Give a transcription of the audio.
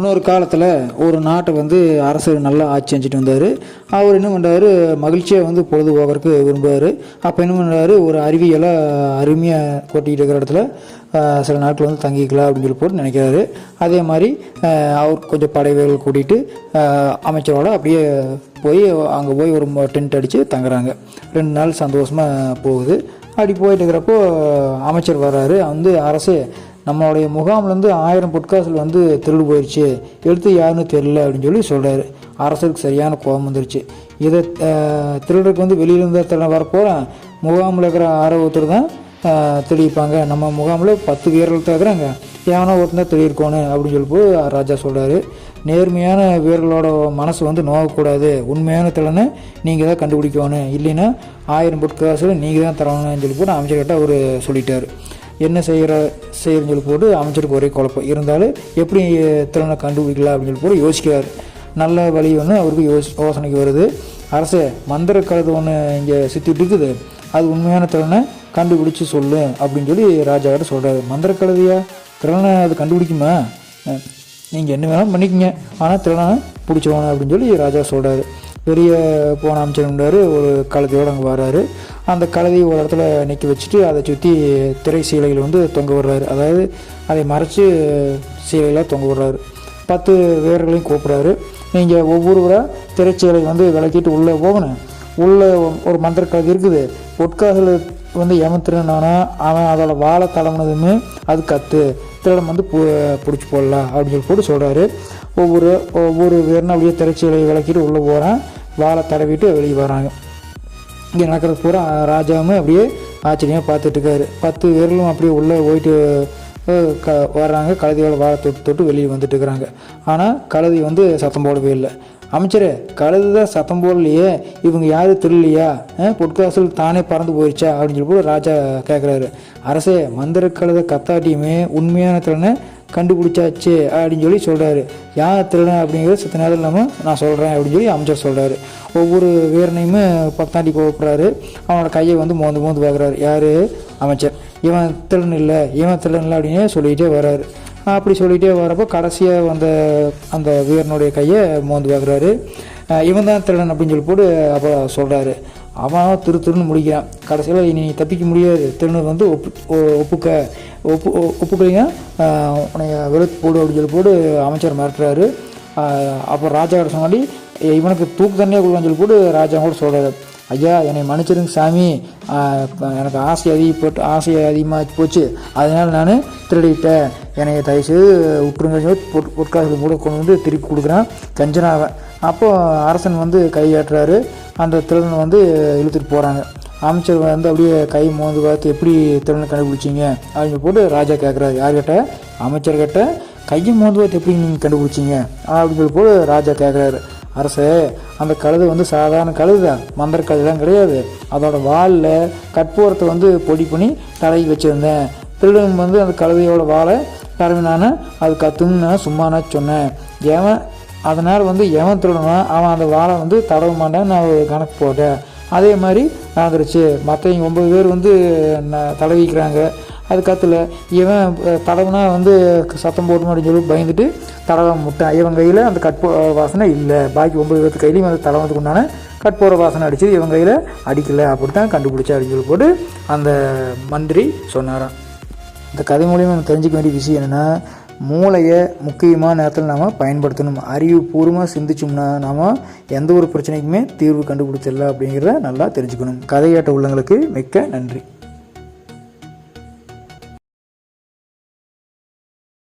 இன்னொரு காலத்தில் ஒரு நாட்டை வந்து அரசர் நல்லா ஆட்சி செஞ்சுட்டு வந்தார். அவர் என்ன பண்ணுறாரு மகிழ்ச்சியாக வந்து பொழுது போகிறதுக்கு விரும்புவார். அப்போ என்ன பண்ணுறாரு ஒரு அருவியெல்லாம் அருமையாக கொட்டிக்கிட்டு இருக்கிற இடத்துல சில நாட்கள் வந்து தங்கிக்கலாம் அப்படின்னு சொல்லி போட்டு நினைக்கிறாரு. அதே மாதிரி அவர் கொஞ்சம் படை வீரர்கள் கூட்டிகிட்டு அமைச்சரோட அப்படியே போய் அங்கே போய் ஒரு டென்ட் அடித்து தங்குறாங்க. ரெண்டு நாள் சந்தோஷமாக போகுது. அப்படி போயிட்டு இருக்கிறப்போ அமைச்சர் வர்றாரு. வந்து அரசு நம்மளுடைய முகாம்லேருந்து ஆயிரம் பொற்காசுகள் வந்து திருடு போயிடுச்சு எடுத்து யாருன்னு தெரியல அப்படின்னு சொல்லி சொல்கிறாரு அரசருக்கு சரியான கோபம் வந்துருச்சு. இதை திருடருக்கு வந்து வெளியிலேருந்து திருட வரப்போ முகாமில் இருக்கிற ஆரோக்கியத்தில் தான் அஹ், திருடிப்பாங்க நம்ம முகாமில் பத்து வீரர்கள் தான் இருக்கிறாங்க. எவனோ ஒருத்தர் தான் திருடிருக்கோன்னு அப்படின்னு சொல்லிட்டு ராஜா சொல்கிறாரு நேர்மையான வீரர்களோட மனசு வந்து நோகக்கூடாது. உண்மையான திறனை நீங்கள் தான் கண்டுபிடிக்கணும். இல்லைன்னா ஆயிரம் பொற்காசுகள் நீங்கள் தான் தரணும்னு சொல்லி போட்டு அமைச்சர்கிட்ட அவர் சொல்லிட்டார். என்ன செய்கிற செய்யறன்னு சொல்லி போட்டு அமைச்சருக்கு ஒரே குழப்பம். இருந்தாலும் எப்படி திறனை கண்டுபிடிக்கலாம் அப்படின்னு சொல்லி போட்டு யோசிக்கிறார். நல்ல வழி ஒன்று அவருக்கு யோசி யோசனைக்கு வருது. அரசு மந்திர கழுது ஒன்று இங்கே சுற்றிட்டு இருக்குது. அது உண்மையான திறனை கண்டுபிடிச்சி சொல்லு அப்படின்னு சொல்லி ராஜா கிட்ட சொல்கிறாரு மந்திர கழுதியா? திறனை அது கண்டுபிடிக்குமா? நீங்கள் என்ன வேணாலும் பண்ணிக்கங்க. ஆனால் திறனை பிடிச்சவன அப்படின்னு சொல்லி ராஜா சொல்கிறாரு பெரிய போன அமைச்சர் ஒரு கழுதையோடு அங்கே வர்றாரு. அந்த கழுதையை ஒரு இடத்துல நிற்க வச்சுட்டு அதை சுற்றி திரை சீலைகள் வந்து தொங்க விடுறாரு. அதாவது அதை மறைச்சி சீலையில் தொங்க விடுறாரு. பத்து வீரர்களையும் கூப்பிட்றாரு. நீங்கள் ஒவ்வொருவராக திரைச்சீலை வந்து விளக்கிட்டு உள்ளே போகணும். உள்ளே ஒரு மந்திர கழுதி இருக்குது. பொற்காசில் வந்து ஏமாத்துறானா அவன் அதோட வாழை தடவுனதுமே அது கற்று திருடம் வந்து பு பிடிச்சி போடலாம் அப்படின்னு சொல்லி போட்டு சொல்கிறாரு ஒவ்வொரு ஒவ்வொரு வீரனும் அப்படியே திரைச்சீலை விளக்கிட்டு உள்ளே போகிறான் வாழை தடவிட்டு வெளியே வராங்க. இங்கே நடக்கிறது பூரா ராஜாவும் அப்படியே ஆச்சரியமாக பார்த்துட்ருக்காரு பத்து பேர்களும் அப்படியே உள்ளே போயிட்டு க வர்றாங்க. கழுதியோட வாழை தொட்டு தொட்டு வெளியே வந்துட்டு இருக்கிறாங்க ஆனால் கழுதி வந்து சத்தம் போடவே இல்லை. அமைச்சர் கழுது தான் சத்தம் போடலையே. இவங்க யாரும் திருலையா பொற்காசல் தானே பறந்து போயிடுச்சா அப்படின்னு சொல்லி ராஜா கேட்குறாரு அரசே மந்திர கழுதை கத்தாட்டியுமே உண்மையான திறனை கண்டுபிடிச்சாச்சு அப்படின்னு சொல்லி சொல்கிறாரு யார் திருடன் அப்படிங்கிறது சித்த நேரம் இல்லாமல் நான் சொல்கிறேன் அப்படின்னு சொல்லி அமைச்சர் சொல்கிறாரு ஒவ்வொரு வீரனையுமே பத்தாண்டி கூப்பிட்றாரு அவனோட கையை வந்து மோந்து மோந்து பார்க்குறாரு. யார்? அமைச்சர். இவன் திருடன் இல்லை. இவன் திருடன் இல்லை அப்படின்னு சொல்லிகிட்டே வர்றாரு. அப்படி சொல்லிகிட்டே வரப்போ கடைசியாக வந்த அந்த வீரனுடைய கையை மோந்து பார்க்குறாரு. இவன் தான் திருடன் அப்படின்னு சொல்லி போட்டு அப்போ சொல்கிறாரு அவன் திரு திருன்னு முடிக்கிறான் கடைசியில் இனி நீ தப்பிக்க முடியாது திருநூர் வந்து ஒப்பு ஒ- ஒப்புக்க ஒப்பு ஒ- ஒப்புக்கலைங்க உன்னைய வெளுத்து போடு அப்படின்னு சொல்லி போட்டு அமைச்சர் மிரட்டுறாரு அப்புறம் ராஜா கிட்ட சொன்னாடி இவனுக்கு தூக்கு தண்ணியாக கொடுக்கணும்னு சொல்லி போட்டு ராஜா கூட சொல்கிறாரு ஐயா என்னை மன்னிச்சிருங்க சாமி எனக்கு ஆசை அதிகப்பட்டு ஆசை அதிகமாக போச்சு அதனால் நான் திருடிட்டேன் என்னை தயவுசெய்து விட்டுருங்க பொற்காசு பொற் கூட கொண்டு வந்து திருப்பி கொடுக்குறான் கஞ்சனாவன் அப்போ அரசன் வந்து கையாட்டுறாரு. அந்த திருடனை வந்து இழுத்துட்டு போகிறாங்க அமைச்சர் வந்து அப்படியே கை மோந்து பார்த்து எப்படி திறனை கண்டுபிடிச்சிங்க? அப்படின்னு போட்டு ராஜா கேட்குறாரு யார்கிட்ட அமைச்சர்கிட்ட கையை மோந்து பார்த்து எப்படி நீங்கள் கண்டுபிடிச்சிங்க? அப்படின்னு சொல்லி போட்டு ராஜா கேட்குறாரு அரசே அந்த கழுது வந்து சாதாரண கழுது தான். மந்திர கழுதுலாம் கிடையாது. அதோட வாலில் கற்பூரத்தை வந்து பொடி பண்ணி தலைக்கு வச்சுருந்தேன். திருடன் வந்து அந்த கழுதையோட வாழை தரவினான அது கத்துன்னு நான் சும்மா நான் சொன்னேன். ஏன் அதனால் வந்து எவன் திருடணும் அவன் அந்த வாழை வந்து தடவ மாட்டான்னு நான் ஒரு கணக்கு போட்டேன். அதே மாதிரி நடந்துருச்சு. மற்றவங்க ஒம்பது பேர் வந்து தடவிக்கிறாங்க. அது கத்தில் இவன் தடவுனா வந்து சத்தம் போடணும் அப்படின்னு சொல்லி பயந்துட்டு தடவை முட்டான். இவன் கையில் அந்த கற்பூ வாசனை இல்லை. பாக்கி ஒம்பது பேர்த்து கையிலையும் அந்த தடவத்துக்கு உண்டான கற்பூர வாசனை அடிச்சு இவன் கையில் அடிக்கலை. அப்படி தான் கண்டுபிடிச்சா அப்படின்னு சொல்லி போட்டு அந்த மந்திரி சொன்னாராம். இந்த கதை மூலியமாக நம்ம தெரிஞ்சிக்க வேண்டிய விஷயம் என்னென்னா மூளையை முக்கியமான நேரத்தில் நாம் பயன்படுத்தணும். அறிவுபூர்வமாக சிந்திச்சோம்னா நாம் எந்த ஒரு பிரச்சனைக்குமே தீர்வு கண்டுபிடிச்சிடலாம் அப்படிங்கிறத நல்லா தெரிஞ்சுக்கணும். கதையாட்ட உள்ளங்களுக்கு மிக்க நன்றி.